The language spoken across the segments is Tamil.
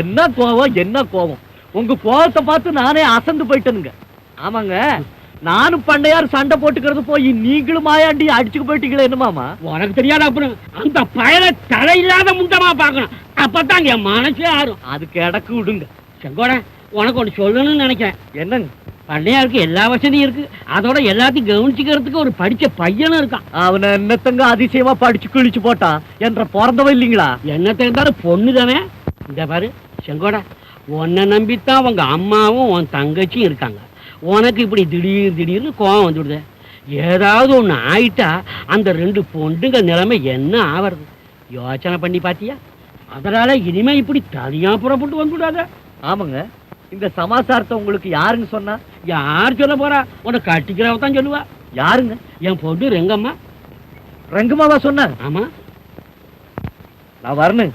என்ன கோவம் என்ன கோவம். உங்க கோவத்தை பார்த்து நானே அசந்து போயிட்டேனுங்க. ஆமாங்க. நானும் பண்ணையார் சண்டை போட்டுக்கிறது போய் நீங்களும் மாயாண்டி அடிச்சுக்கு போயிட்டீங்களே என்னமாமா உனக்கு தெரியாத அப்புறம்? அந்த பயலை தலையில்லாத முண்டமா பார்க்கணும். அப்பதான் என் மனசே ஆறும். அது கிடக்கு விடுங்க செங்கோட உனக்கு ஒன்று சொல்லணும்னு நினைக்கிறேன். என்னங்க? பண்ணையாருக்கு எல்லா வசதியும் இருக்கு. அதோட எல்லாத்தையும் கவனிச்சுக்கிறதுக்கு ஒரு படிச்ச பையனும் இருக்கான். அவனை என்னத்தங்க அதிசயமா படிச்சு கிழிச்சு போட்டான் என்ற பிறந்தவன் இல்லைங்களா? என்னத்தை இருந்தாலும் பொண்ணு தானே இந்த பாரு செங்கோடா. உன்னை நம்பித்தான் உங்க அம்மாவும் உன் தங்கச்சியும் இருக்காங்க. உனக்கு இப்படி திடீர் திடீர்னு கோவம் வந்துடுது. ஏதாவது ஒன்று ஆயிட்டா அந்த ரெண்டு பொண்ணுங்க நிலைமை என்ன ஆவறது? யோசனை பண்ணி பாத்தியா? அதனால இனிமே இப்படி தனியா புறப்பட்டு வந்துவிடாத ஆமாங்க. இந்த சமாச்சாரத்தை உங்களுக்கு யாருங்க சொன்னா? யார் சொல்ல போறா? உன்னை கட்டிக்கிறவ தான் சொல்லுவா. யாருங்க? என் பொண்ணு ரெங்கம்மா. ரங்கமாவா சொன்ன? ஆமா. நான் வரணும்.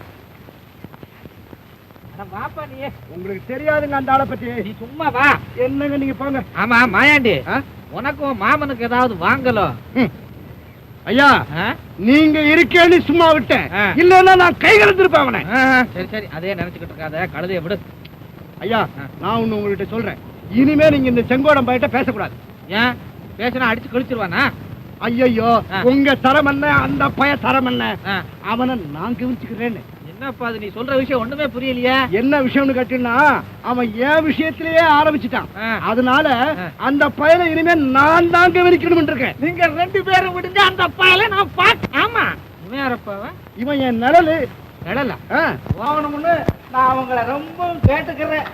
உங்களுக்கு தெரியாதுங்க அந்த ஆளை பத்தி. நீ சும்மா வா. என்னங்க நீங்க போங்க. ஆமா மாயாண்டி? உனக்கும் மாமனுக்கு ஏதாவது வாங்கலோ? ஐயா? நீங்க இருக்கேன்னு சும்மா விட்டேன். இல்லன்னா நான் கை கலந்துருப்பேன் அவனை. சரி சரி. அதே நினைச்சுக்கிட்டு இருக்காத. கழுதைய விடு. ஐயா. நான் ஒண்ணு உங்ககிட்ட சொல்றேன் இனிமே நீங்க இந்த செங்கோடம் பயிட்ட பேசக்கூடாது ஏன் பேசினா அடிச்சு கழிச்சிருவானா ஐயோ. உங்க தரம் என்ன அந்த பய தரம் என்ன. அவனை நான் கவனிச்சுக்கிறேன்னு என்னப்பா அது நீ சொல்ற விஷயம் ஒண்ணுமே புரியலையே என்ன விஷயம்னு கேட்டீங்கன்னா அவன் என் விஷயத்திலேயே ஆரம்பிச்சிட்டான். அதனால. அந்த பயலை இனிமே நான் தான் கவனிக்கணும் இருக்கேன் நீங்க ரெண்டு பேரும் விடுங்க அந்த பயல நான் பாக்க ஆமா இவன் யாரப்பா? இவன் என் நிழலு நிழலா ஆ. நான் அவங்கள ரொம்ப கேட்டுக்கிறேன்.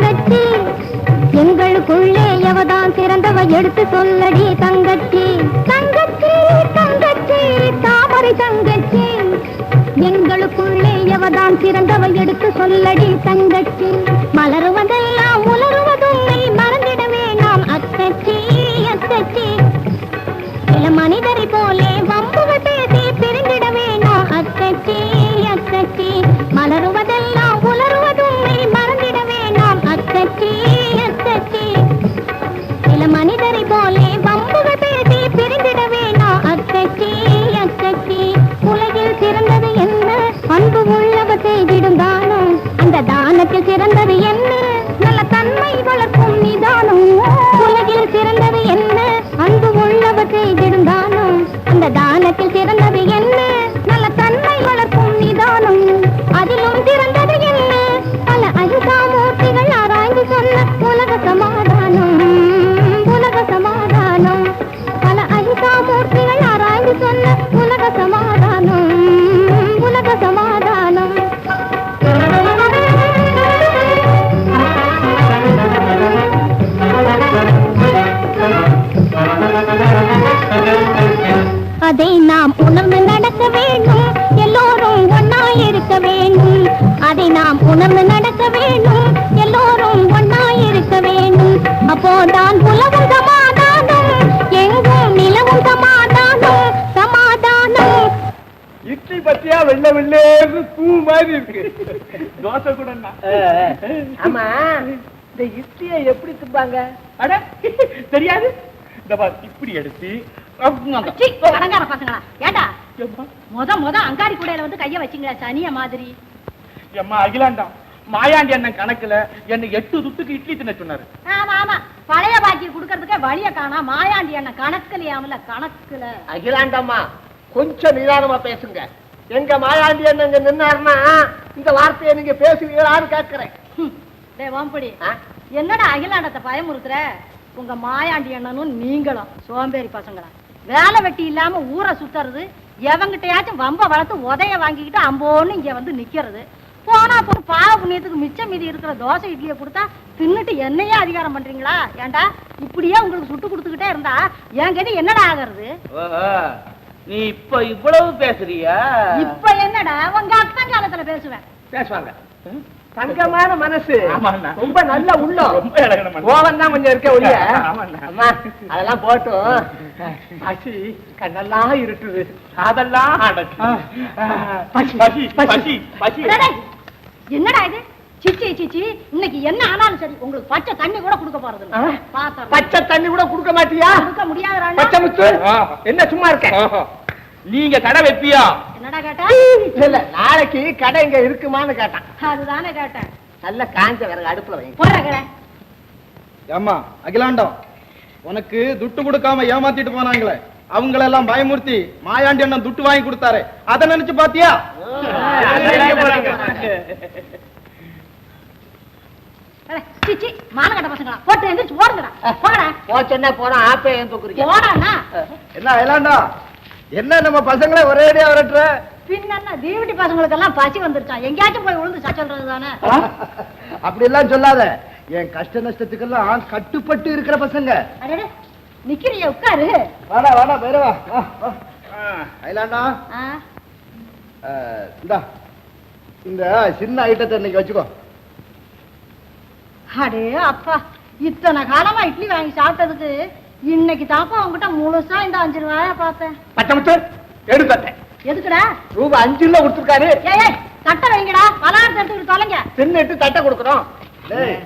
தங்கச்சி. எங்களுக்குள்ளே எவதான் சிறந்தவ எடுத்து சொல்லடி தங்கச்சி. தங்கச்சி தங்கச்சி தாமரை தங்கச்சி. எங்களுக்குள்ளே எவதான் சிறந்தவ எடுத்து சொல்லடி தங்கச்சி. மலருவதெல்லாம் உலருவதும் மறந்திடவே நாம் அத்தச்சி அத்தச்சி. சில மனிதரை போலே அட தெரியாது? இந்த பார் இப்படி எடுத்து அலங்கார பசங்களா? ஏண்டா? முத முத அங்காடி கூடையில வந்து கைய வச்சீங்களா சனிய மாதிரி. எம்மா அகிலாண்டம் மாயாண்டி அண்ணன் கணக்குல என்ன எட்டு துட்டுக்கு இட்லி தின்ன சொன்னாரு. ஆமா ஆமா. பழைய பாக்கி குடுக்கறதுக்கே வழிய காணா மாயாண்டி என்ன கணக்குலையாமல கணக்குல. அகிலாண்டம்மா கொஞ்சம் நிதானமா பேசுங்க. எங்க மாயாண்டி என்ன இங்க நின்னாருன்னா இந்த வார்த்தையை நீங்க பேசுவீங்களான்னு கேட்கிறேன். வாம்படி? என்னடா அகிலாண்டத்தை பயமுறுத்துற? உங்க மாயாண்டி அண்ணனும் நீங்களும் சோம்பேறி பசங்களா? வேலை வெட்டி இல்லாம ஊரை சுத்துறது எவங்கிட்டயாச்சும் வம்ப வளர்த்து உதைய வாங்கிக்கிட்டு அம்போன்னு இங்க வந்து நிக்கிறது. போனா போட்டு பாவ புண்ணியத்துக்கு மிச்சம் மீதி இருக்கிற தோசை இட்லியை கொடுத்தா தின்னுட்டு என்னையே அதிகாரம் பண்றீங்களா? ஏன்டா இப்படியே உங்களுக்கு சுட்டு கொடுத்துக்கிட்டே இருந்தா என் கதி என்னடா ஆகிறது? நீ இப்ப இவ்வளவு பேசுறியா? இப்ப என்னடா உங்க அத்தன் காலத்துல பேசுவேன். பேசுவாங்க. தங்கமான மனசு. ஆமாண்ணா. ரொம்ப நல்ல உள்ளம். கோவம் தான் கொஞ்சம் இருக்க ஒழிய. ஆமாண்ணா. அம்மா அதெல்லாம் போட்டும் பசி கண்ணெல்லாம் இருட்டுது. அதெல்லாம் என்னடா இது? சிச்சி சிச்சி. இன்னைக்கு என்ன ஆனாலும் சரி உங்களுக்கு பச்சை தண்ணி கூட கொடுக்க போறது பச்சை தண்ணி கூட கொடுக்க மாட்டியா? கொடுக்க ஆ. என்ன சும்மா இருக்க. நீங்க கடை வைப்பியா? என்னடா கேட்டா? இல்ல நாளைக்கு கடை இங்க இருக்குமான்னு கேட்டான். அதுதானே கேட்டேன். நல்ல காஞ்ச விறகு அடுப்புல வைங்க போடுற கடை. ஏம்மா அகிலாண்டம் உனக்கு துட்டு கொடுக்காம ஏமாத்திட்டு போனாங்களே. அவங்களெல்லாம் பயமுறுத்தி மாயாண்டி அண்ணன் துட்டு வாங்கி கொடுத்தாரு. அதை நினைச்சு பாத்தியா? என்ன அகிலாண்டம்? என்ன நம்ம பசங்களை ஒரேடியா விரட்டுற? பின்ன தீவட்டி பசங்களுக்கெல்லாம் பசி வந்துருச்சான் எங்கேயாச்சும் போய் விழுந்து சா சொல்றது தானே? அப்படி எல்லாம் சொல்லாத. என் கஷ்ட நஷ்டத்துக்கெல்லாம் கட்டுப்பட்டு இருக்கிற பசங்க. நிக்கிறிய உட்காரு. வாடா வாடா பேரவா. அகிலாண்டா ஆ, இந்தா. இந்த சின்ன ஐட்டத்தை இன்னைக்கு வச்சுக்கோ. அடே அப்பா. இத்தனை காலமா இட்லி வாங்கி சாப்பிட்டதுக்கு இன்னைக்கு தாப்பா உங்ககிட்ட முழுசா இந்த அஞ்சு ரூபாயா பார்த்தேன். பச்சை முத்து எதுக்குடா? ரூபாய் அஞ்சு கிலோ கொடுத்துருக்காரு. ஏய் ஏய், தட்டை வைங்கடா. பலாரத்தை எடுத்துக்கிட்டு தொலைங்க. தின்னுட்டு தட்டை கொடுக்குறோம். டேய்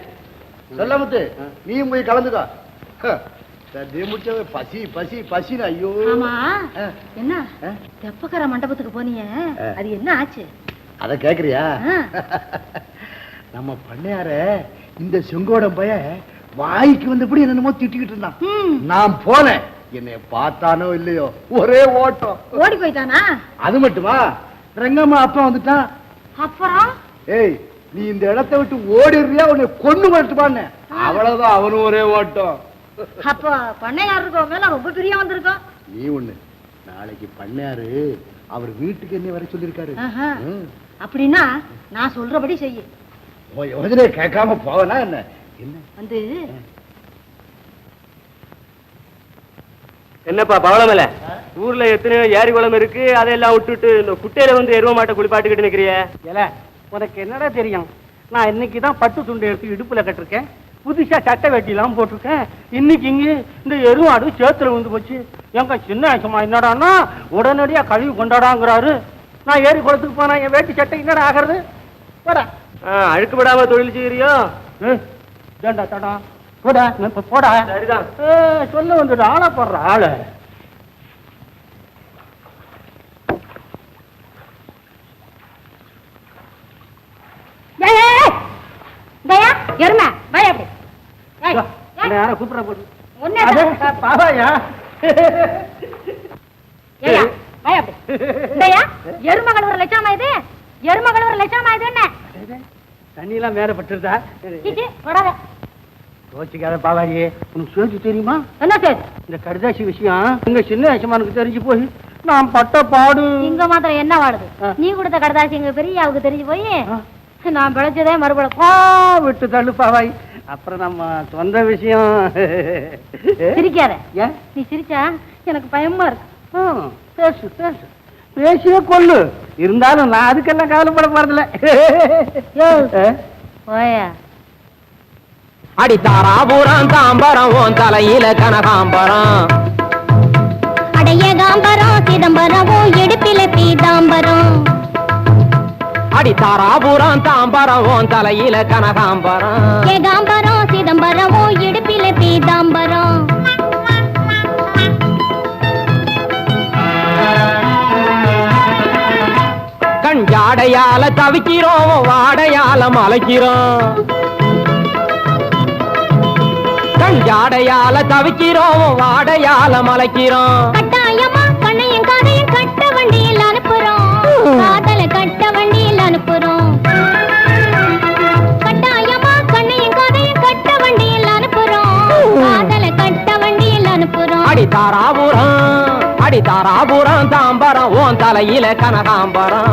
சொல்ல முத்து நீயும் போய் கலந்துக்கோ. பசி பசி பசின்னு ஐயோ. ஆமா. என்ன? தெப்பக்கர மண்டபத்துக்கு போனீங்க. அது என்ன ஆச்சு? அத கேக்குறியா. நம்ம பண்ணையார இந்த செங்கோடம் பைய வாய்க்கு வந்தபடி என்னமோ திட்டிக்கிட்டு இருந்தான். நான் போனேன். என்னை பார்த்தானோ இல்லையோ? ஒரே ஓட்டம். ஓடி போயிட்டானா? அது மட்டுமா? ரங்கம்மா அப்பா வந்துட்டான். அப்புறம் ஏய் நீ இந்த இடத்தை விட்டு ஓடிடுறியா? உன்னை கொண்டு வரட்டுமான்னு அவ்வளவுதான் அவனும் ஒரே ஓட்டம். அப்ப பண்ணையாருக்கு உன் மேல ரொம்ப பிரியம் வந்திருக்கும். நீ ஒண்ணு. நாளைக்கு பண்ணையாரு அவர் வீட்டுக்கு என்ன வர. ம். அப்படின்னா நான் சொல்றபடி செய்யு. யோசனையை கேட்காம போவனா என்ன? வந்து என்னப்பா பவளமல ஊர்ல எத்தனையோ ஏரி குளம் இருக்கு அதெல்லாம் விட்டுட்டு இந்த குட்டையில வந்து எருவ மாட்டை குளிப்பாட்டுக்கிட்டு நிக்கிறிய? ஏல உனக்கு என்னடா தெரியும்? நான் இன்னைக்கு தான் பட்டு துண்டு எடுத்து இடுப்புல கட்டிருக்கேன். புதுசா சட்டை வெட்டிலாம் போட்டிருக்கேன். இன்னைக்கு இங்க இந்த எருவாடு சேத்துல வந்து போச்சு. எங்க சின்ன ஆச்சமா என்னடான்னா உடனடியா கழுவி கொண்டாடாங்கிறாரு. நான் ஏரி குளத்துக்கு போனா என் வேட்டி சட்டை என்னடா ஆகிறது? விடாம தொழில் செய்யறியோ? ஏண்டா தடா? போடா இப்ப போடா. சரிதான். சொல்ல வந்துட்டு ஆளை போடுற ஆளு. ஏய், ஏய், ஏய். தயா எருமை பய அப்படி. ஏய், ஏய், என்ன யாரை கூப்பிட போட்டு ஒண்ணே அதே தான். பாவாயா? ஏய்யா, பய அப்படி. தயா எருமை கழுவுற லட்சமா இது? எருமை கழுவுற லட்சமா இது என்ன? தண்ணியெல்லாம் மேல பட்டுருதா? சீச்சி, விடாத. யோசிக்காத பாவாயி உனக்கு சேர்த்து தெரியுமா? என்ன செய்யுது இந்த கடிதாசி விஷயம் எங்க சின்ன வயசுமானுக்கு தெரிஞ்சு போய் நான் பட்ட பாடு. இங்க மாத்திரம் என்ன வாழுது ஆ. நீ கொடுத்த கடதாசி எங்க பெரியாவுக்கு தெரிஞ்சு போய். நான் பிழைச்சதே மறுபடியும் விட்டு தள்ளு பாவாய். அப்புறம் நம்ம சொந்த விஷயம். சிரிக்காத. ஏன்? நீ சிரிச்சா எனக்கு பயமா இருக்கு. பேசு பேசு. பேசியே கொள்ளு. இருந்தாலும் நான் அதுக்கெல்லாம் கவலைப்பட போறதில்ல. யோ. ஆ? போயா அடி தாராபுரம் தாம்பரம் உன் தலையில கனகாம்பரம். அடைய காம்பரம் சிதம்பரம் ஓ இடுப்பில பீதாம்பரம். அடி தாராபுரம் தாம்பரம் உன் தலையில கனகாம்பரம். ஏகாம்பரம் சிதம்பரம் ஓ இடுப்பில பீதாம்பரம். கண் ஜாடையால தவிக்கிறோம் வாடையால மலைக்கிறோம். ஜாடையால தவிக்கிறோம் வாடையால மலைக்கிறோம். கட்டாயமா கண்ணையும் காதையும் கட்ட வண்டியில் அனுப்புறோம். காதல கட்ட வண்டியில் அனுப்புறோம். கட்டாயமா கண்ணையும் காதையும் கட்ட வண்டியில் அனுப்புறோம். காதல கட்ட வண்டியில் அனுப்புறோம். அடி தாராபுரம் அடி தாராபுரம் தாம்பரம் உன் தலையில கனகாம்பரம்.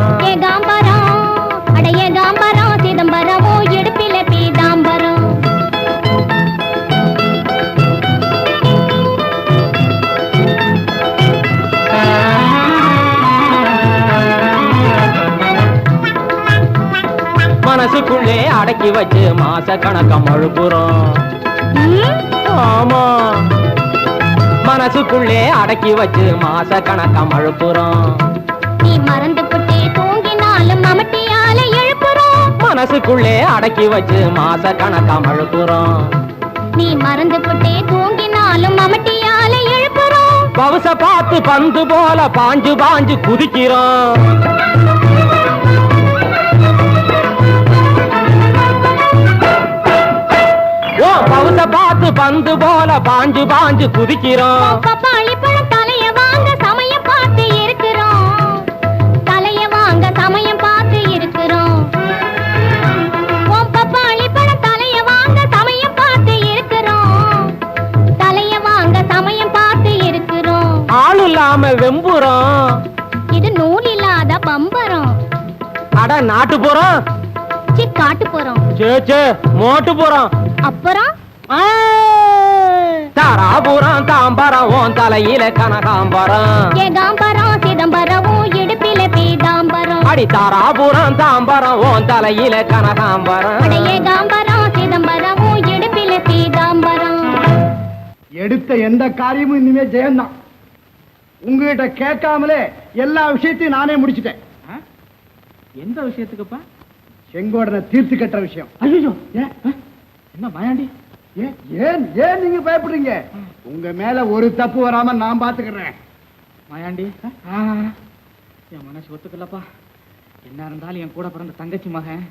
அடக்கி வச்சு மாச கணக்கம் அழுப்புறோம் ம்? ஆமா. மனசுக்குள்ளே அடக்கி வச்சு மாச கணக்கம் அழுப்புறோம் நீ மறந்து புட்டே தூங்கினாலும் மமட்டியால எழுப்புறோம். மனசுக்குள்ளே அடக்கி வச்சு மாச கணக்கம் அழுப்புறோம் நீ மறந்து புட்டே தூங்கினாலும் மமட்டியால எழுப்புறோம். பவுச பார்த்து பந்து போல பாஞ்சு பாஞ்சு குதிக்கிறோம். பவுச பார்த்து பந்து போல பாஞ்சு பாஞ்சு குதிக்கிறோம். பப்பாளி பழம் தலைய வாங்க சமயம் பார்த்து இருக்கிறோம். தலைய வாங்க சமயம் பார்த்து இருக்கிறோம். பப்பாளி பழம் தலைய வாங்க சமயம் பார்த்து இருக்கிறோம். தலைய வாங்க சமயம் பார்த்து இருக்கிறோம். ஆள் இல்லாம வெம்புறோம். இது நூல் இல்லாத பம்பரம். அட நாட்டு போறோம். காட்டு போறோம். சே சே மோட்டு போறோம். அப்புறம்? தாராபுரம் தாம்பரம் உன் தலையில கனகாம்பரம். ஏகாம்பரம் சிதம்பரமும் இடுப்பில பீதாம்பரம். அடி தாராபுரம் தாம்பரம் உன் தலையில கனகாம்பரம். அட ஏகாம்பரம் சிதம்பரமும் இடுப்பில பீதாம்பரம். எடுத்த எந்த காரியமும் இனிமே ஜெயம்தான் உங்ககிட்ட கேட்காமலே எல்லா விஷயத்தையும் நானே முடிச்சிட்டேன். எந்த விஷயத்துக்குப்பா? செங்கோடனை தீர்த்து கட்டுற விஷயம். ஐயோ ஏன் என்ன மாயாண்டி? ஏன் ஏன் ஏன் நீங்க பயப்படுறீங்க? உங்க மேல ஒரு தப்பு வராம நான் பாத்துக்கிறேன். மாயாண்டி என் மனசு ஒத்துக்கலப்பா. என்ன இருந்தாலும் என் கூட பிறந்த தங்கச்சி மகன்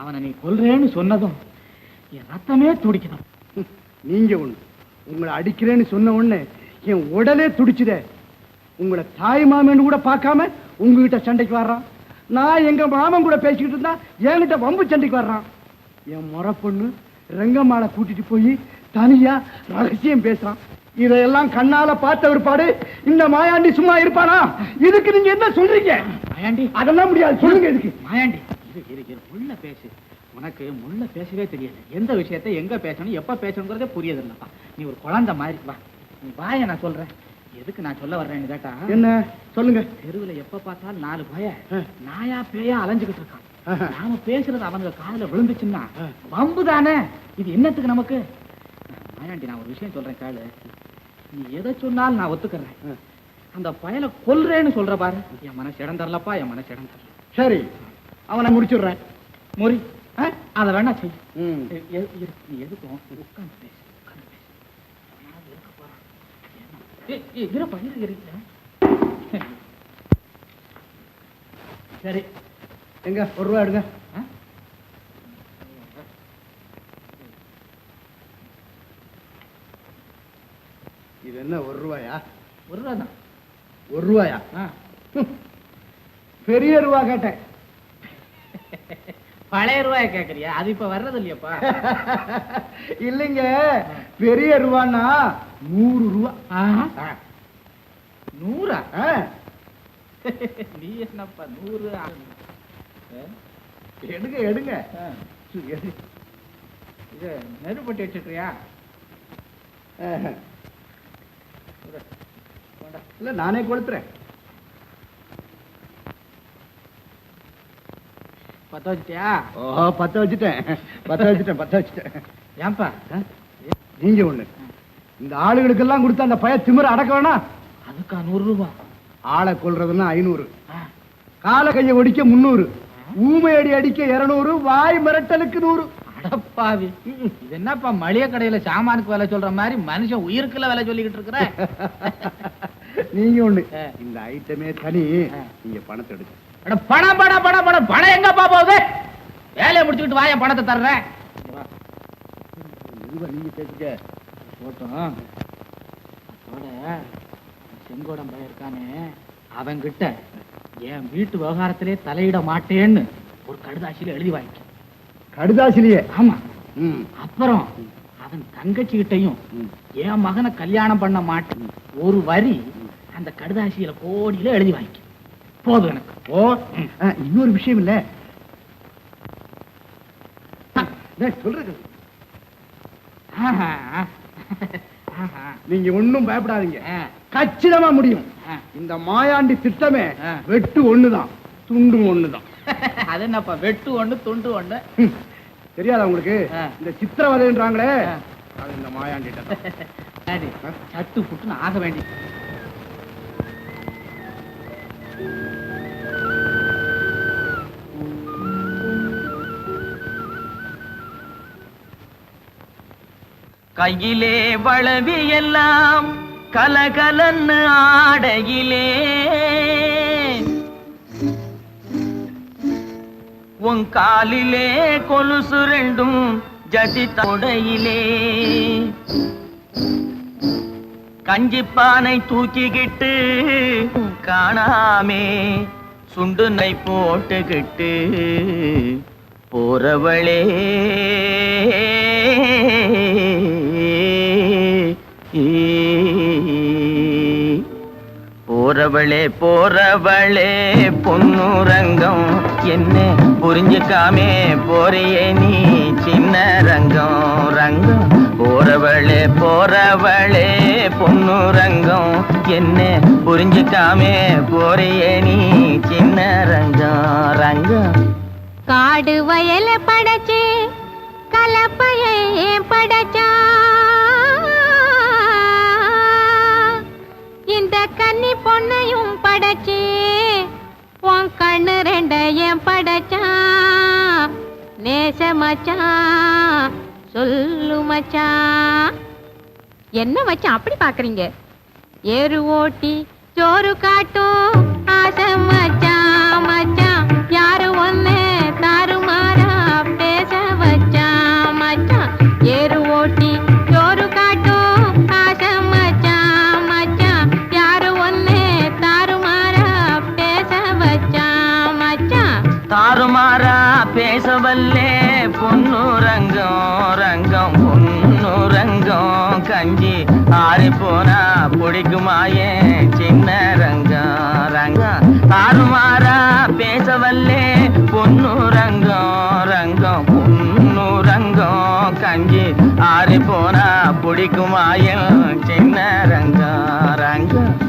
அவனை நீ கொல்றேன்னு சொன்னதும் என் ரத்தமே துடிக்கணும் நீங்க ஒண்ணு உங்களை அடிக்கிறேன்னு சொன்ன உடனே என் உடலே துடிச்சுதே. உங்களை தாய் மாமன் கூட பார்க்காம உங்ககிட்ட சண்டைக்கு வர்றான். நான் எங்க மாமன் கூட பேசிக்கிட்டு இருந்தா என்கிட்ட வம்பு சண்டைக்கு வர்றான். என் முறை பொண்ணு ரங்கம்மாளை கூட்டிட்டு போய் தனியா ரகசியம் பேசுறான். இதையெல்லாம் கண்ணால பார்த்த ஒருபாடு இந்த மாயாண்டி சும்மா இருப்பானா? இதுக்கு நீங்க என்ன சொல்றீங்க? மாயாண்டி. அதெல்லாம் முடியாது. சொல்லுங்க இதுக்கு. மாயாண்டி. இரு இரு இரு. உள்ள பேசு. உனக்கு முள்ள பேசவே தெரியாது. எந்த விஷயத்தை எங்க பேசணும் எப்ப பேசணுங்கிறதே புரியுது இல்லப்பா நீ ஒரு குழந்தை மாதிரி வா. நீ வாய நான் சொல்றேன். எதுக்கு நான் சொல்ல வர்றேன்னு கேட்டா என்ன? சொல்லுங்க. தெருவுல எப்ப பார்த்தாலும் நாலு பய. நாயா பேயா அலைஞ்சுகிட்டு இருக்கான். நாம பேசுறது அவனுக்கு காதுல விழுந்துச்சுன்னா வம்பு தானே? இது என்னத்துக்கு நமக்கு? மாயாண்டி நான் ஒரு விஷயம் சொல்றேன் கேளு. நீ எதை சொன்னாலும் நான் ஒத்துக்கிறேன். அந்த பயலை கொல்றேன்னு சொல்ற பாரு. என் மனசு இடம் தரலப்பா என் மனசு இடம் தரல. சரி. அவனை முடிச்சுடுறேன். முறி. அதை வேணா செய் நீ எதுக்கும் உட்கார்ந்து பேசு இருக்க இருப்பா, இரு, இரு, இரு. சரி. எங்க ஒரு ரூபா எடுங்க? இது என்ன ஒரு ரூபாயா ஒரு ரூபா தான் ஒரு ரூபாயா. பெரிய ரூபா கேட்டேன் பழைய ரூபாய கேக்குறியா அது இப்ப வர்றது இல்லையாப்பா இல்லைங்க பெரிய ரூபான்னா நூறு ரூபா. நூறா. நீ என்னப்பா நூறு? எடுங்க எடுங்க. இது நெருப்பட்டி வச்சிருக்கியா ஆஹா. இல்ல நானே கொளுத்துறேன். பத்த வச்சிட்டியா? ஓஹோ பத்த வச்சுட்டேன். பத்த வச்சுட்டேன் பத்த வச்சுட்டேன். ஏன்பா? நீங்க ஒண்ணு. இந்த ஆளுகளுக்கெல்லாம் கொடுத்த அந்த பய திமிர அடக்க வேணாம் அதுக்கா நூறு ரூபா. ஆளை கொல்றதுன்னா ஐநூறு. கால கையை ஒடிக்க முந்நூறு. ஊமை அடி அடிக்க இருநூறு வாய் மிரட்டலுக்கு நூறு. அடப்பாவி. இது என்னப்பா மளிகை கடையில சாமானுக்கு விலை சொல்ற மாதிரி மனுஷன் உயிருக்குள்ள விலை சொல்லிக்கிட்டு இருக்கிற? நீங்க ஒண்ணு. இந்த ஐட்டமே தனி. நீங்க பணத்தை எடுங்க. அட பணம் பணம் பணம் பணம். பணம் எங்கப்பா போகுது? வேலையை முடிச்சுக்கிட்டு வாய பணத்தை தர்றேன். நீங்க பேசுங்க போட்டோம். செங்கோடம் பையன் இருக்கானே அவன்கிட்ட. என் வீட்டு விவகாரத்திலே தலையிட மாட்டேன்னு ஒரு கடுதாசியில எழுதி வாங்கிக்க கடுதாசிலியே? ஆமா. அப்புறம் அவன் தங்கச்சிகிட்டையும். என் மகனை கல்யாணம் பண்ண மாட்டேன். ஒரு வரி அந்த கடுதாசியில கோடியில எழுதி வாங்கிக்க போதும் எனக்கு. ஓ இன்னொரு விஷயம் இல்ல. சொல்றது. நீங்க ஒண்ணும் பயப்படாதீங்க. கச்சிதமா முடியும். இந்த மாயாண்டி திட்டமே. வெட்டு ஒண்ணுதான் துண்டும் ஒண்ணுதான் அது என்னப்பா வெட்டு ஒண்ணு துண்டு ஒண்ணு. தெரியாதா உங்களுக்கு. இந்த சித்திரவதைன்றாங்களே. அது இந்த மாயாண்டி சட்டு புட்டுன்னு ஆக வேண்டி கையிலே வளவி எல்லாம் கலகலன்னு ஆடையிலே. உன் காலிலே கொலுசு ரெண்டும் ஜதி தொடையிலே. கஞ்சிப்பானை தூக்கிக்கிட்டு காணாமே சுண்டுனை போட்டுக்கிட்டு போறவளே. ஏ போறவளே போறவளே பொன்னுரங்கம். என்ன புரிஞ்சுக்காமே போறியே நீ சின்ன ரங்கம். ரங்கம் போறவளே போறவளே பொன்னுரங்கம். என்ன புரிஞ்சுக்காமே போறியே நீ சின்ன ரங்கம். ரங்கம். காடு வயல படைச்சு கலப்பையே படைச்சா. படைச்சு. உன் கண்ணு ரெண்டையும் படைச்சா. நேச மச்சான் சொல்லு மச்சான் என்ன மச்சான் அப்படி பாக்குறீங்க? ஏறு ஓட்டி சோறு காட்டும். ஆசை மச்சான் போனா பிடிக்குமாயே சின்ன ரங்கம் ரங்கம். தாறுமாறா பேச வல்லே பொண்ணு ரங்கம் ரங்கம். பொண்ணு ரங்கம் கஞ்சி ஆறி போனா பிடிக்குமாயும் சின்ன ரங்கம் ரங்கம்.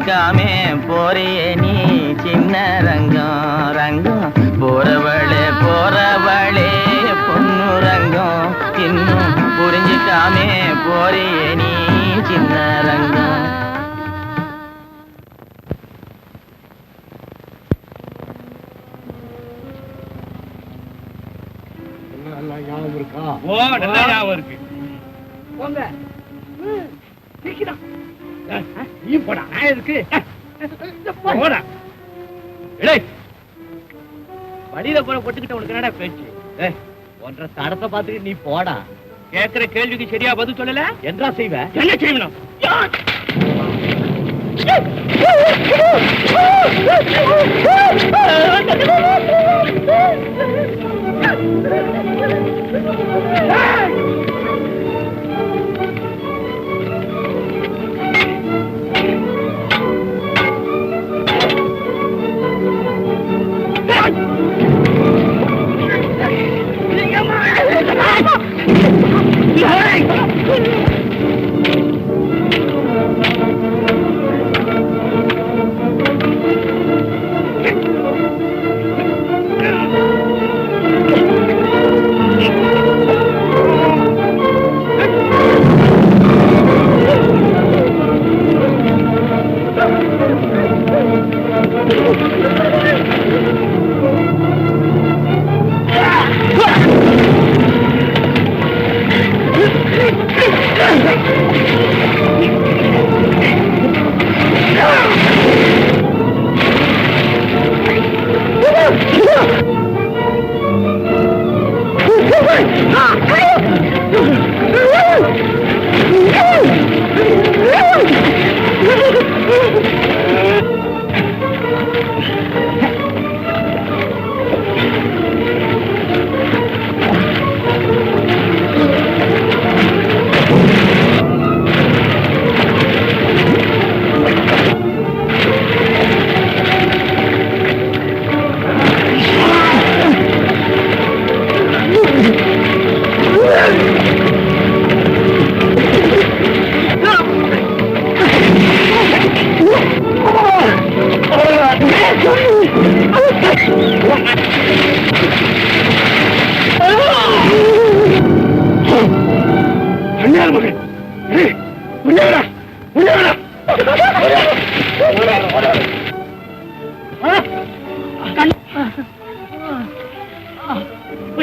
புரிஞ்சுக்காமே போறியே நீ சின்ன ரங்கம் ரங்கம். போறவளே போறவளே பொன்னுரங்கம் இன்னும் புரிஞ்சுக்காமே போறியே நீ சின்ன ரங்கம். ஓ நல்லா ஞாபகம் இருக்கு. போங்க. ம், சீக்கிரம் நீ போடா. நான் எதுக்கு? போடா. இடேய் வழியில கூட போட்டுக்கிட்ட உனக்கு என்னடா பேச்சு? ஒன்ற ஒன்றரை தடத்தை பார்த்துட்டு நீ போடா. கேட்கிற கேள்விக்கு சரியா பதில் சொல்லல? என்றா செய்வ? என்ன செய்யணும்?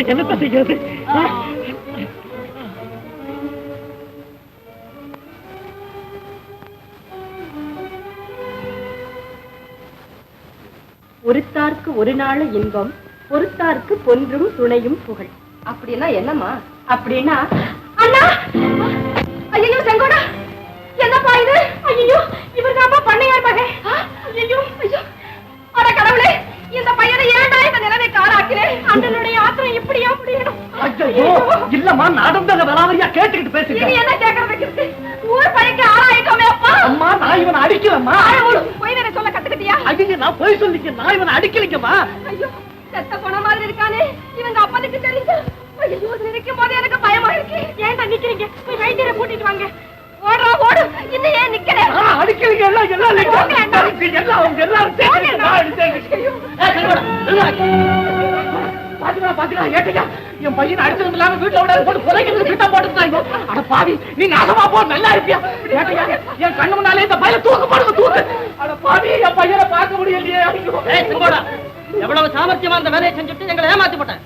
என்னத்த ஒருத்தார்க்கு ஒரு நாள் இன்பம் பொறுத்தார்க்கு பொன்றும் துணையும் புகழ். அப்படின்னா என்னம்மா? அப்படின்னா நான் போய் சொல்லிக்க நான் இவனை அடிக்கலைங்கம்மா ஐயோ செத்த போன மாதிரி இருக்கானே இவங்க அப்பனுக்கு தெரிஞ்சு ஐயோ நினைக்கும் போது எனக்கு பயமா இருக்கு ஏன்டா நிக்கிறீங்க போய் வைத்தியரை கூட்டிட்டு வாங்க ஓடுறா ஓடு இன்னும் ஏன் நிக்கிறேன் ஆ, அடிக்கலைங்க எல்லாம் எல்லாம். எல்லாம் அவங்க எல்லாரும் பாத்துக்கலாம் பாத்துக்கலாம். ஏட்டையா என் பையனை அடிச்சது இல்லாம வீட்டுல விடாது போட்டு புதைக்கிறது அட பாவி நீ நாசமா போ நல்லா இருப்பியா? ஏட்டையா என் கண்ணு முன்னாலே இந்த பையனை தூக்கு போடுங்க தூக்கு. அட பாவி என் பையனை பார்க்க முடியலையே. செங்கோடா எவ்வளவு சாமர்த்தியமா அந்த வேலையை செஞ்சுட்டு எங்களை ஏமாத்தி போட்டேன்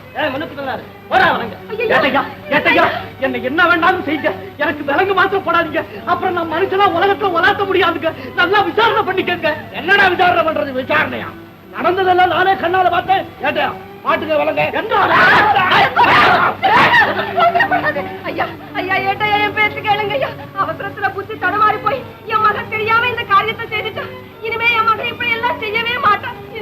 என்ன என்ன வேண்டாலும் செய்யுங்க. எனக்கு விலங்கு மாத்திரம் போடாதீங்க. அப்புறம் நான் மனுஷனா உலகத்துல உலாத்த முடியாதுங்க. நல்லா விசாரணை பண்ணிக்கங்க என்னடா விசாரணை பண்றது? விசாரணையா? நடந்ததெல்லாம் நானே கண்ணால பார்த்தேன். ஏட்டையா மாட்டுக்கு வளங்க. ஐயா ஐயா ஏட்டையா என் பேச்சு கேளுங்க ஐயா. அவசரத்துல புத்தி தடமாறி போய் என் மகன் தெரியாம இந்த காரியத்தை செய்துட்டா. இனிமே என் மகன் இப்படி எல்லாம் செய்யவே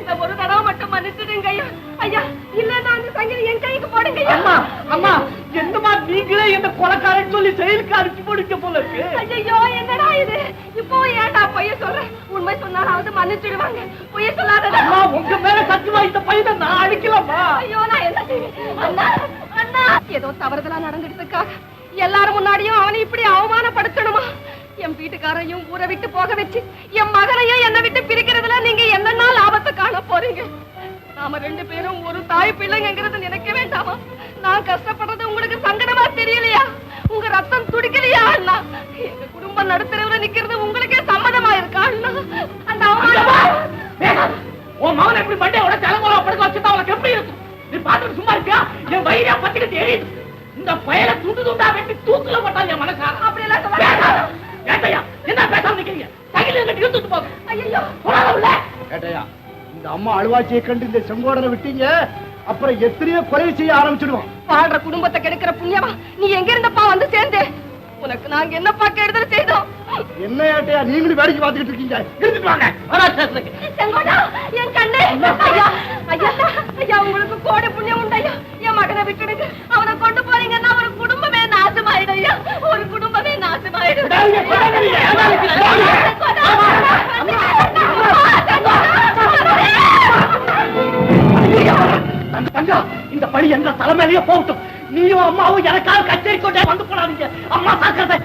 இந்த ஒரு தடவை மட்டும் மன்னிச்சிடுங்க ஐயா. ஐயா இல்லன்னா அந்த சங்கிலி என் கைக்கு போடுங்க அம்மா அம்மா என்னமா நீங்களே என்ன கொலைக்காரன் சொல்லி செயலுக்கு அனுப்பி முடிக்க போல இருக்கு? ஐயோ என்னடா இது? இப்போ ஏன்டா பொய்ய சொல்ற? உண்மை சொன்னாலாவது மன்னிச்சிடுவாங்க. பொய்ய சொல்லாதடா. அம்மா உங்க மேல சத்தியமா இந்த பையனை நான் அடிக்கலாமா? ஐயோ நான் என்ன செய்வேன் அண்ணா அண்ணா. ஏதோ தவறுதலா நடந்துடுறதுக்காக எல்லாரும் முன்னாடியும் அவனை இப்படி அவமானப்படுத்தணுமா? என் வீட்டுக்காரையும் ஊரை விட்டு போக வச்சு என் மகனையும் என்னை விட்டு பிரிக்கிறதுல நீங்க என்னன்னா லாபத்தை காண போறீங்க? நாம ரெண்டு பேரும் ஒரு தாய் பிள்ளைங்கிறது நினைக்க வேண்டாமா? நான் கஷ்டப்படுறது உங்களுக்கு சங்கடமா தெரியலையா? உங்க ரத்தம் துடிக்கலையா அண்ணா? எங்க குடும்பம் நடுத்தரவுல நிக்கிறது உங்களுக்கே சம்மதமா இருக்கா அண்ணா? அந்த. உன் மகன் எப்படி மண்டே உடச்சு அலங்கோலம் படுக்க வச்சுட்டா உனக்கு எப்படி இருக்கும்? நீ பாத்துட்டு சும்மா இருக்கியா? என் வயிறா பத்திக்கிட்டு எரியுது. இந்த பயல துண்டு துண்டா வெட்டி தூக்குல போட்டான் என் மனசா அப்படி எல்லாம். ஏட்டையா என்ன பேசாம நிக்கிறீங்க? சகில கட்டி இழுத்துட்டு போங்க ஐயோ போறாங்கல்ல ஏட்டையா இந்த அம்மா அழுவாச்சியை கண்டு இந்த செங்கோடனை விட்டீங்க அப்புறம் எத்தனையோ கொலை செய்ய ஆரம்பிச்சிடுவான் வாழ்ற குடும்பத்தை கெடுக்கிற புண்ணியமா நீ எங்க இருந்தப்பா வந்து சேர்ந்தே? உனக்கு நாங்க என்னப்பா கெடுதல் செய்தோம்? என்ன ஏட்டையா நீங்களும் வேடிக்கை பார்த்துக்கிட்டு இருக்கீங்க? இழுத்துட்டு வாங்க. செங்கோடா என் கண்ணே. ஐயா ஐயா ஐயா உங்களுக்கு கோடி புண்ணியம் உண்டையா என் மகனை விட்டுடுங்க. அவனை கொண்டு போறீங்கன்னா ஒரு குடும்பமே நாசமாயிடும் ஐயா. ஒரு குடும்பமே இந்த பழி எங்க தலைமையிலேயே போகட்டும். நீயும் அம்மாவும் எனக்காக கச்சேரி கொண்டே வந்து போடாதீங்க. அம்மா சாக்கிறத